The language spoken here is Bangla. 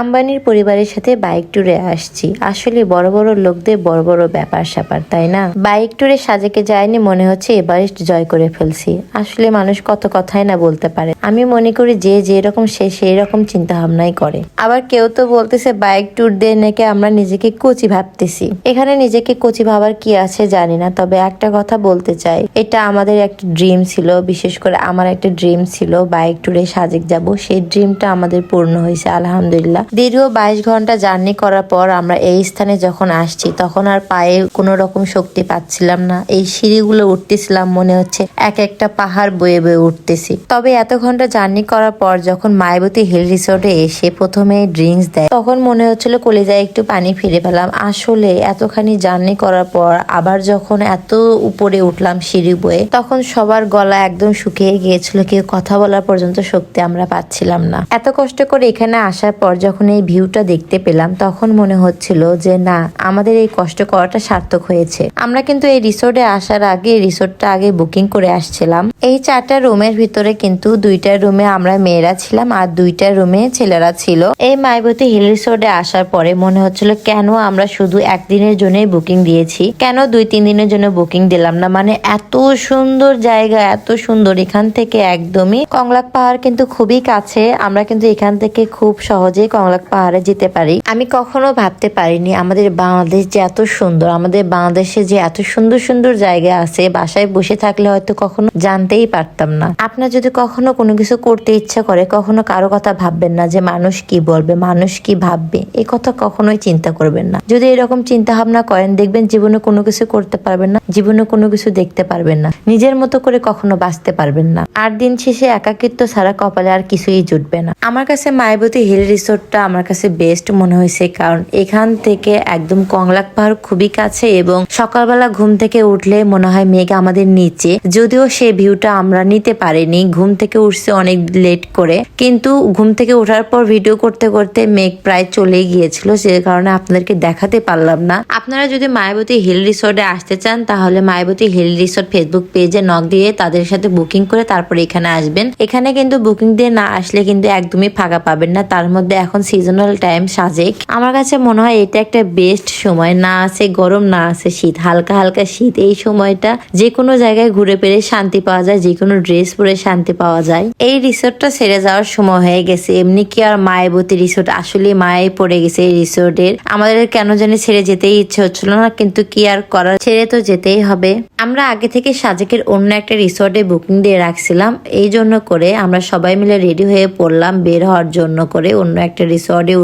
আম্বানির পরিবারের সাথে বাইক ট্যুরে আসছি। আসলে বড় বড় লোকদের বড় বড় ব্যাপার স্যাপার, তাই না? বাইক ট্যুরে সাজেকে যায়নি মনে হচ্ছে এভারেস্ট জয় করে ফেলছি। আসলে মানুষ কত কথাই না বলতে পারে। আমি মনে করি যে যে রকম সে সেই রকম চিন্তা ভাবনাই করে। আবার কেউ তো বলতেছে বাইক ট্যুর দিয়ে নাকি আমরা নিজেকে কোচি ভাবতেছি। এখানে নিজেকে কোচি ভাবার কি আছে জানি না, তবে একটা কথা বলতে চাই। এটা আমাদের একটা ড্রিম ছিল, বিশেষ করে আমার একটা ড্রিম ছিল বাইক ট্যুরে সাজেক যাব। সেই ড্রিমটা আমাদের পূর্ণ হয়েছে, আলহামদুলিল্লাহ। দীর্ঘ বাইশ ঘণ্টা জার্নি করার পর আমরা এই স্থানে যখন আসছি, তখন আর পায়ে কোনো রকম শক্তি পাচ্ছিলাম না। এই সিঁড়িগুলো উঠতেছিলাম, মনে হচ্ছে এক একটা পাহাড় বয়ে বয়ে উঠতেছি। তবে এত ঘণ্টা জার্নি করার পর যখন মায়াবতী হিল রিসোর্টে এসে প্রথমে ড্রিঙ্কস দেয়, তখন মনে হচ্ছিল কলেজায় একটু পানি ফিরে পেলাম। আসলে এতখানি জার্নি করার পর আবার যখন এত উপরে উঠলাম সিঁড়ি বয়ে, তখন সবার গলা একদম শুকিয়ে গিয়েছিল, কেউ কথা বলার পর্যন্ত শক্তি আমরা পাচ্ছিলাম না। এত কষ্ট করে এখানে আসার পর যখন এই ভিউটা দেখতে পেলাম, তখন মনে হচ্ছিল যে, না, আমাদের এই কষ্ট করাটা সার্থক হয়েছে। আমরা কিন্তু এই রিসোর্টে আসার আগে রিসোর্টটা আগে বুকিং করে আসছিলাম। এই চারটা রুমের ভিতরে কিন্তু দুইটা রুমে আমরা মেয়েরা ছিলাম আর দুইটা রুমে ছেলেরা ছিল। এই মাইবতী হিল রিসোর্টে আসার পরে মনে হচ্ছিল, কেন আমরা শুধু একদিনের জন্যই বুকিং দিয়েছি? কেন দুই, তিন দিনের জন্য বুকিং দিলাম না? মানে এত সুন্দর জায়গা, এত সুন্দর, এখান থেকে একদমই কংলাক পাহাড় কিন্তু খুবই কাছে। আমরা কিন্তু এখান থেকে খুব সহজেই কংলাক পাহাড়ে যেতে পারি? আমি কখনো ভাবতে পারিনি আমাদের বাংলাদেশ যে এত সুন্দর, আমাদের বাংলাদেশে যে এত সুন্দর সুন্দর জায়গা আছে, বাসায় বসে থাকলে হয়তো কখনো জানতেই পারতাম না। আপনার যদি কখনো কোনো কিছু করতে ইচ্ছা করে, কখনো কারও কথা ভাববেন না যে মানুষ কি বলবে, মানুষ কি ভাববে এই কথা কখনোই চিন্তা করবেন না। যদি এরকম চিন্তা ভাবনা করেন, দেখবেন জীবনে কোনো কিছু করতে পারবেন না, জীবনে কোনো কিছু দেখতে পারবেন না, নিজের মতো করে কখনো বাঁচতে পারবেন না। আর দিন শেষে একাকিত্ব ছাড়া কপালে আর কিছুই জুটবে না। আমার কাছে মায়াবতী হিল রিসোর্টটা আমার কাছে বেস্ট মনে হয়েছে, কারণ এখান থেকে একদম কংলাক পাহাড় খুবই কাছে এবং সকালবেলা ঘুম থেকে উঠলে মনে হয় মেঘ আমাদের নিচে। যদিও সেই ভিউটা আমরা নিতে পারিনি, ঘুম থেকে উঠছে অনেক লেট করে। কিন্তু ঘুম থেকে ওঠার পর ভিডিও করতে করতে মেঘ প্রায় চলে গিয়েছিল যে কারণে আপনাদেরকে দেখাতে পারলাম না। আপনারা যদি মায়াবতী হিল রিসোর্টে আসতে চান, তাহলে মায়াবতী হিল রিসোর্ট ফেসবুক পেজে নক দিয়ে তাদের সাথে বুকিং করে তারপরে এখানে আসবেন। এখানে কিন্তু বুকিং দিয়ে না আসলে কিন্তু একদমই ফাঁকা পাবেন না, তার মধ্যে এখন সিজনাল টাইম সাজেক। আমার কাছে মনে হয় এটা একটা বেস্ট সময়। না আছে গরম, না আছে শীত। হালকা হালকা শীত এই সময়টা যে কোনো জায়গায় ঘুরে পেরে শান্তি পাওয়া যায় যে কোনো ড্রেস পরে শান্তি পাওয়া যায়। এই রিসোর্টটা ছেড়ে যাওয়ার সময় হয়ে গেছে। এমনি কি আর মায়াবতী রিসোর্ট আসলে মায়ে পড়ে গেছে এই রিসোর্টের আমাদের কেন জানি ছেড়ে যেতেই ইচ্ছে হচ্ছিল না, কিন্তু কি আর করার? ছেড়ে তো যেতেই হবে। আমরা আগে থেকে সাজেকের অন্য একটা রিসোর্টে বুকিং দিয়ে রাখছিলাম। এই জন্য করে আমরা সবাই মিলে রেডি হয়ে পড়লাম বের হওয়ার জন্য করে অন্য একটা রিসোর্টে